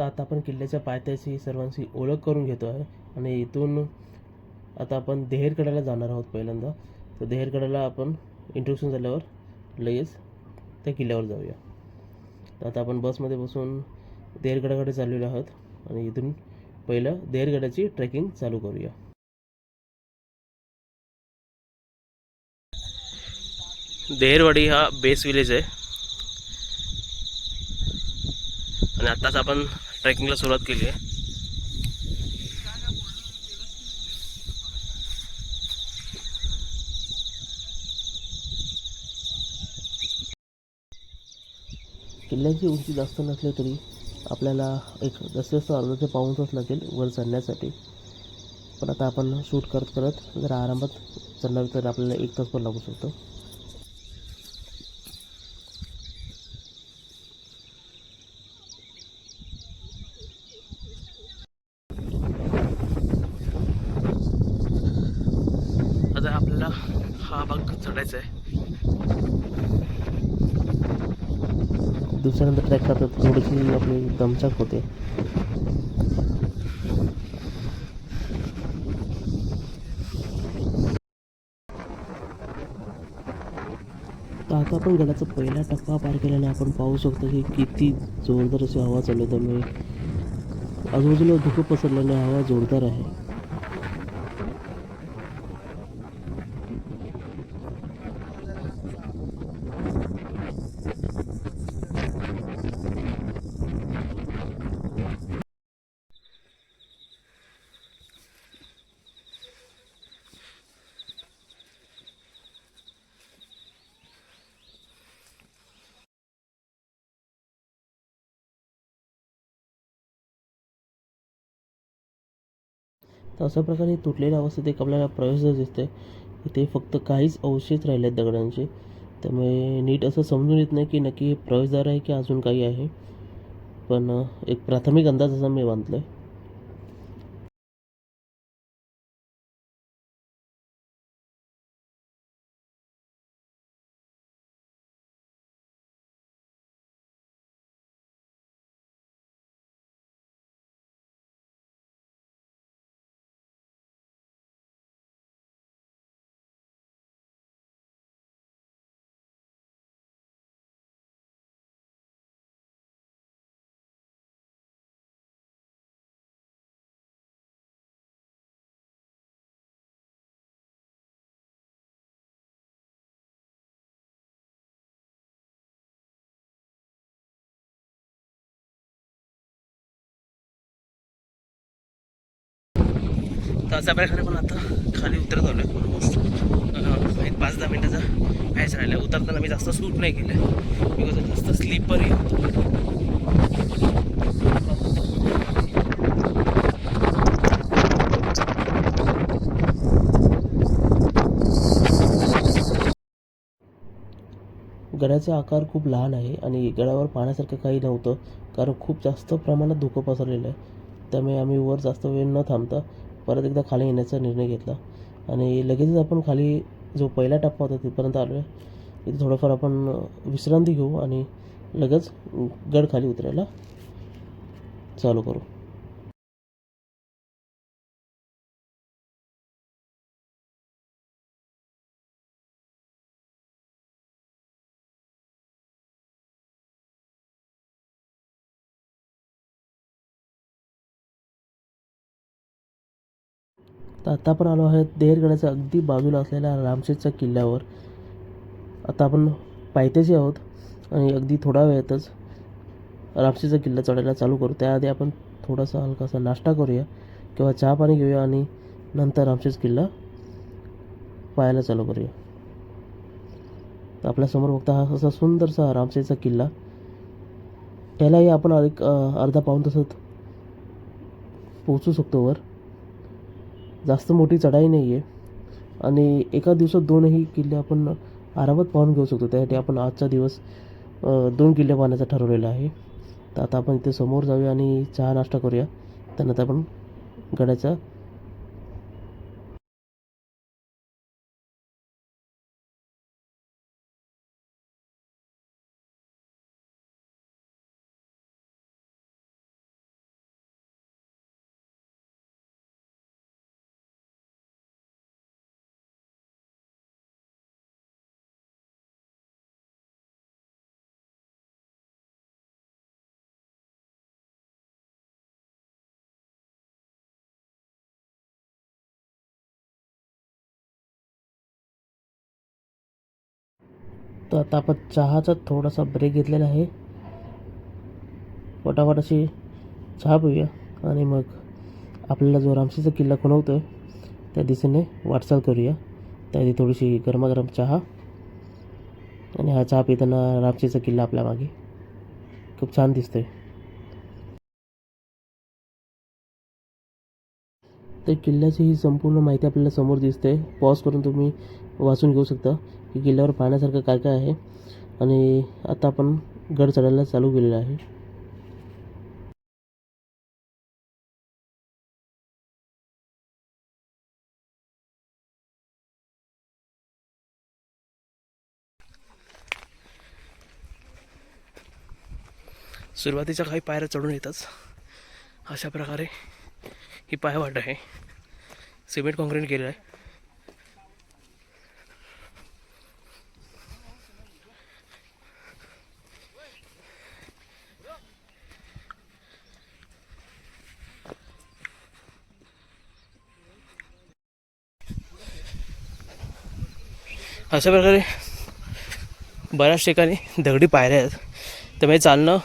तर आता आपण किल्ल्याच्या पायथ्याशी सर्वांशी ओळख करून घेतो आहे. आणि इथून आता आपण देहेरकड्याला जाणार आहोत पहिल्यांदा. तर देहेरकड्याला आपण इंट्रोडक्शन झाल्यावर लगेच त्या किल्ल्यावर जाऊया. तर आता आपण बसमध्ये बसून देहेरगडाकडे चाललेलो आहोत. आणि इथून पहिलं देहेरगडाची ट्रेकिंग चालू करूया. देहेरवाडी हा बेस विलेज आहे. आणि आत्ताच आपण ट्रेकिंगला सुरुवात केली आहे. किल्ल्याची उंची जास्त नसली तरी आपल्याला एक जास्तीत जास्त अर्धा ते पाऊण तास लागेल वर चढण्यासाठी. पण आता आपण शूट करत करत जर आरामात चढणार तर आपल्याला एक तास पण लागू शकतो आता आपल्याला हा भाग चढायचं आहे दुसऱ्यांदा ट्रॅक करतात थोडीशी आपली दमछाक होते. आता आपण गडाचा पहिला टप्पा पार केल्याने आपण पाहू शकतो की किती जोरदार अशी हवा चालू आहे त्यामुळे आजूबाजूला धुकं पसरल्याने हवा जोरदार आहे. तर अशा प्रकारे तुटलेल्या अवस्थेत एक आपल्याला प्रवेश दिसते इथे फक्त काहीच अवशेष राहिले आहेत दगडांचे. त्यामुळे नीट असं समजून येत नाही की नक्की हे प्रवेशद्वार आहे की अजून काही आहे. पण एक प्राथमिक अंदाज असा मी बांधलं आहे तर अशा प्रकारे पण आता खाली उतरत आलो आहे ऑलमोस्ट एक पाच दहा मिनटाचा मॅच राहिला. उतरताना मी जास्त सूट नाही केलं आहे बिकॉज जास्त स्लीपर होतो गडाचा आकार खूप लहान आहे आणि गडावर पाहण्यासारखं काही नव्हतं कारण खूप जास्त प्रमाणात धुकं पसरलेलं आहे. त्यामुळे आम्ही वर जास्त वेळ न थांबता परत एकदा खाली येण्याचा निर्णय घेतला. आणि लगेचच आपण खाली जो पहिला टप्पा होता तिथपर्यंत आलो आहे इथे थोडंफार आपण विश्रांती घेऊ आणि लगेच गड खाली उतरायला चालू करू. तर आता आपण आलो आहे देहरगडाच्या अगदी बाजूला असलेल्या रामशेजच्या किल्ल्यावर. आता आपण पायथ्याशी आहोत आणि अगदी थोडा वेळातच रामशेजचा किल्ला चढायला चालू करू. त्याआधी आपण थोडासा हलकासा नाश्ता करूया किंवा चहा पाणी घेऊया आणि नंतर रामशेज किल्ला पाहायला चालू करूया. तर आपल्यासमोर बघता हा असा सुंदरसा रामशेजचा किल्ला. यालाही आपण एक अर्धा पाऊण तसंच पोहोचू शकतो वर. जास्त मोठी चढाई नाही आहे आणि एका दिवसात दोनही किल्ले आपण आरामात पाहून घेऊ शकतो. त्यासाठी आपण आजचा दिवस दोन किल्ले पाहण्याचा ठरवलेला आहे. तर आता आपण इथे समोर जाऊया आणि चहा नाश्ता करूया. त्यानंतर आपण गडाचा तर आता आपण चहाचा थोडासा ब्रेक घेतलेला आहे. पटापट अशी चहा पिऊया आणि मग आपल्याला जो रामसीचा किल्ला खुणवतो आहे त्या दिशेने वाटचाल करूया. त्याआधी थोडीशी गरमागरम चहा आणि हा चहा पिताना रामसीचा किल्ला आपल्या मागे. खूप छान दिसतोय. तर किल्ल्याची ही संपूर्ण माहिती आपल्याला समोर दिसते. पॉज करून तुम्ही वाचून घेऊ शकता. की किल्ल्यावर पाहण्यासारखं काय काय आहे? आणि आता आपण गड चढायला चालू केलेलं आहे. सुरुवातीच्या काही पायऱ्या चढून येतात अशा प्रकारे ही पायवाट आहे. सिमेंट कॉन्क्रीट केलेलं आहे. अशा प्रकारे बऱ्याच ठिकाणी दगडी पायऱ्या आहेत. त्यामुळे चालणं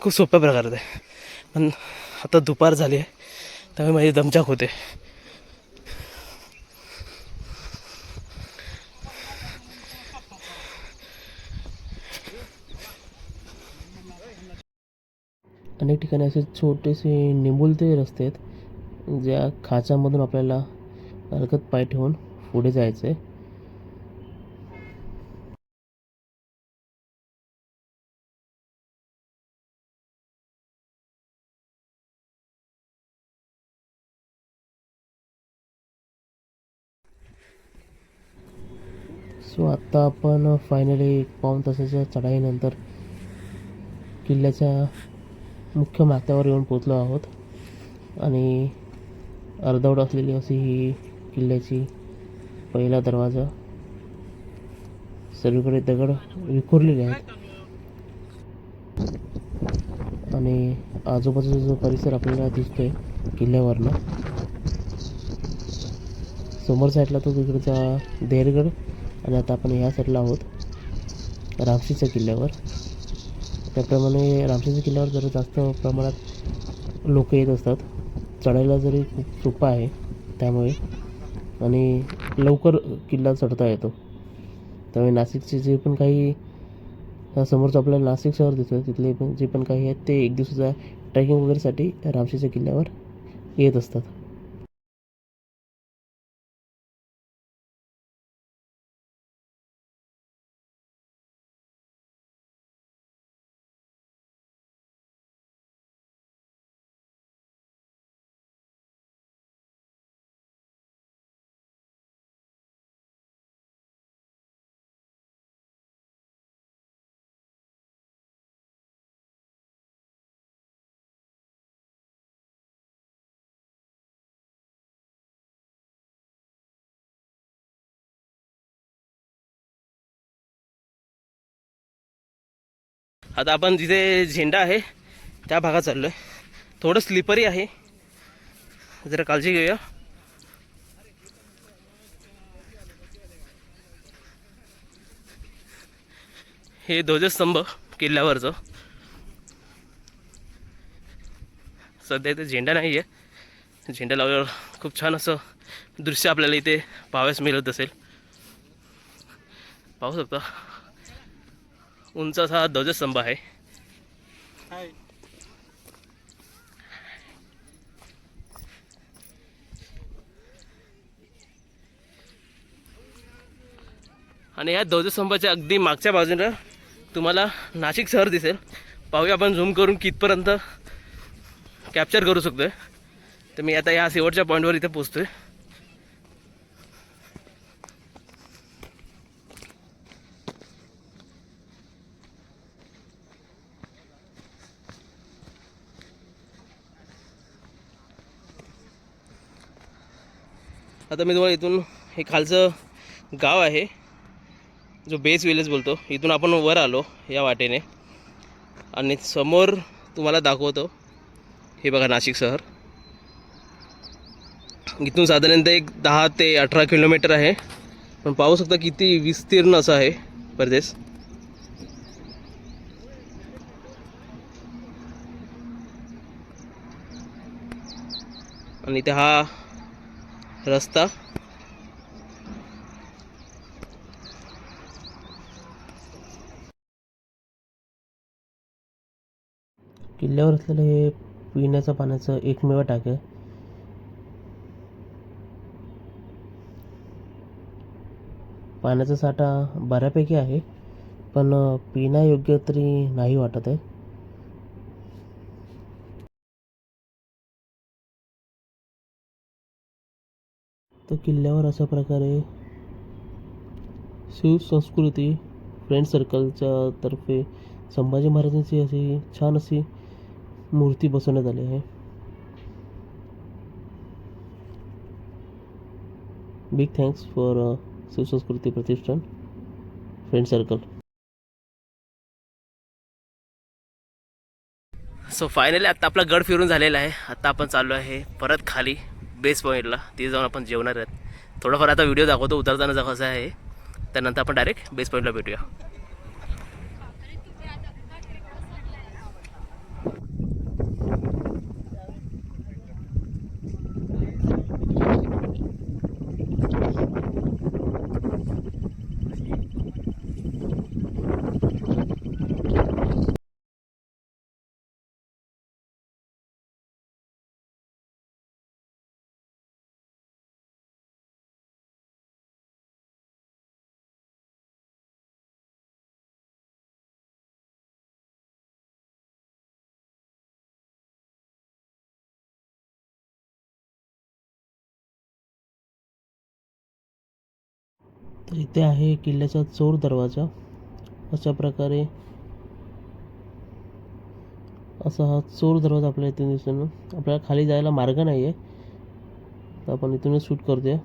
खूप सोप्या प्रकारात आहे. पण आता दुपार झाली आहे. त्यामुळे माझी दमचाक होते. अनेक ठिकाणी असे छोटेसे निमुलते रस्ते आहेत ज्या खाचामधून आपल्याला हलकत पाय ठेवून पुढे जायचं आहे सो आत्ता आपण फायनली पाऊण तासाच्या चढाईनंतर किल्ल्याच्या मुख्य माथ्यावर येऊन पोचलो आहोत. आणि अर्धवट असलेली अशी ही किल्ल्याची पहिला दरवाजा. सर्वीकडे दगड विखुरलेले आहेत. आणि आजूबाजूचा जो परिसर आपल्याला दिसतोय किल्ल्यावरनं समोर साईडला तो तिकडचा देरगड आणि आता आपण ह्या साईडला आहोत रामशीच्या किल्ल्यावर. त्याप्रमाणे रामशीच्या किल्ल्यावर जरा जास्त प्रमाणात लोक येत असतात. चढायला जरी खूप सोपं आहे त्यामुळे. आणि लवकर किल्ला चढता येतो. त्यामुळे नाशिकचे जे पण काही समोरचं आपल्याला नाशिक शहर दिसतं तिथले पण जे पण काही आहेत ते एक दिवसाचा ट्रेकिंग वगैरेसाठी रामशीच्या किल्ल्यावर येत असतात. आता आपण जिथे झेंडा आहे त्या भागात चाललो आहे थोडं स्लिपरी आहे. जरा काळजी घेऊया. हे ध्वजस्तंभ किल्ल्यावरचं. सध्या इथे झेंडा नाही आहे झेंडा लावल्यावर खूप छान असं दृश्य आपल्याला इथे पाहावयास मिळत असेल. पाहू शकता. उंच असा हा ध्वजस्तंभ आहे. आणि या ध्वजस्तंभाच्या अगदी मागच्या बाजूला तुम्हाला नाशिक शहर दिसेल. पाहूया आपण झूम करून कितपर्यंत कॅप्चर करू शकतोय. तर मी आता या शेवटच्या पॉईंटवर इथे पोचतोय आता मी तुम्हाला इथून हे खालचं गाव आहे जो बेस विलेज बोलतो. इथून आपण वर आलो या वाटेने. आणि समोर तुम्हाला दाखवतो हे बघा नाशिक शहर. इथून साधारणतः एक दहा ते अठरा किलोमीटर आहे. पण पाहू शकता किती विस्तीर्ण असं आहे परदेश. आणि ते हा रस्ता. किल्ल्यावर असलेलं हे पिण्याचं पाण्याचं एकमेव टाक आहे. पाण्याचा साठा बऱ्यापैकी आहे पण पिण्यायोग्य तरी नाही वाटत आहे. तर किल्ल्यावर अशा प्रकारे शिवसंस्कृती फ्रेंड सर्कलच्या तर्फे संभाजी महाराजांची अशी छान अशी मूर्ती बसवण्यात आली आहे. Big thanks for Shivsanskruti Pratishthan friend circle so finally आता आपला गड फिरून झालेला आहे. आता आपण चाललो आहे परत खाली. बेस पॉईंटला तिथे जाऊन आपण जेवणार आहेत. थोडंफार आता व्हिडिओ दाखवतो उतरताना कसं आहे त्यानंतर आपण डायरेक्ट बेस पॉईंटला भेटूया. तर इथे आहे किल्ल्याचा चोर दरवाजा. अशा प्रकारे असा हा चोर दरवाजा आपल्याला इथून दिसतो ना आपल्याला खाली जायला मार्ग नाही आहे तर आपण इथूनच शूट करतोय.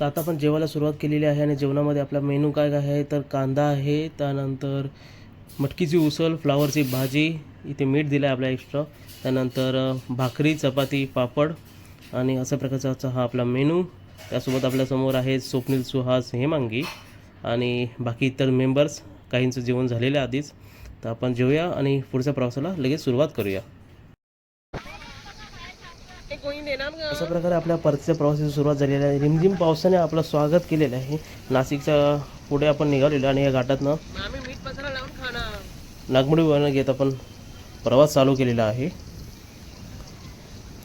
तर आता आपण जेवायला सुरुवात केलेली आहे आणि जेवणामध्ये आपला मेनू काय काय आहे? तर कांदा आहे त्यानंतर मटकीची उसळ फ्लावरची भाजी इथे मीठ दिलं आहे आपल्या एक्स्ट्रा त्यानंतर भाकरी चपाती पापड आणि अशा प्रकारचा हा आपला मेनू. त्यासोबत आपल्यासमोर आहे स्वप्नील सुहास हेमांगी आणि बाकी इतर मेंबर्स काहींचं जेवण झालेलं आहे आधीच. तर आपण जेवूया आणि पुढच्या प्रवासाला लगेच सुरुवात करूया. अशा प्रकारे आपल्या परतीच्या प्रवासाची सुरुवात झालेली आहे. रिमझिम पावसाने आपलं स्वागत केलेलं आहे. नाशिकच्या पुढे आपण निघालेलो आणि या घाटातनं नागमोडी घेत आपण प्रवास चालू केलेला आहे.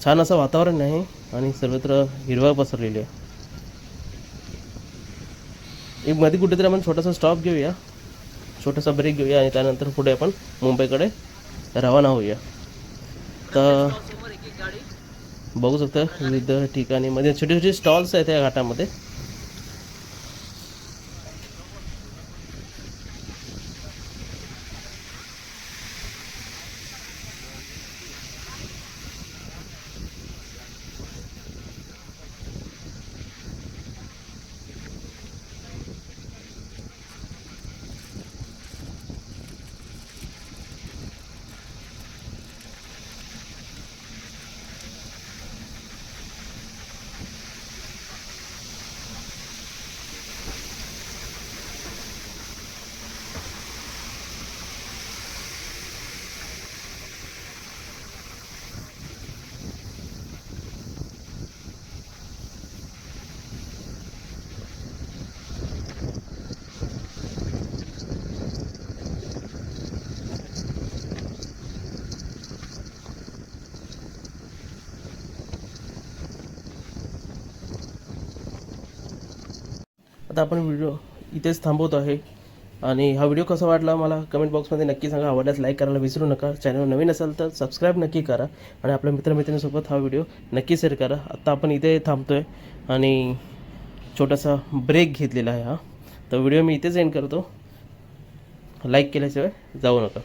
छान असं वातावरण आहे आणि सर्वत्र हिरवळ पसरलेली आहे. एक मध्ये कुठेतरी आपण छोटासा स्टॉप घेऊया. छोटासा ब्रेक घेऊया आणि त्यानंतर पुढे आपण मुंबईकडे रवाना होऊया. तर बघू शकता विविध ठिकाणी मध्ये छोटे छोटे स्टॉल्स आहेत या घाटामध्ये. आता आपण व्हिडिओ इथेच थांबवतो आहे. आणि हा व्हिडिओ कसा वाटला मला कमेंट बॉक्समध्ये नक्की सांगा. आवडल्यास लाईक करायला विसरू नका. चॅनल नवीन असेल तर सबस्क्राईब नक्की करा. आणि आपल्या मित्रमैत्रिणीसोबत हा व्हिडिओ नक्की शेअर करा. आत्ता आपण इथे थांबतो आहे आणि छोटासा ब्रेक घेतलेला आहे हा. तर व्हिडिओ मी इथेच एंड करतो. लाईक केल्याशिवाय जाऊ नका.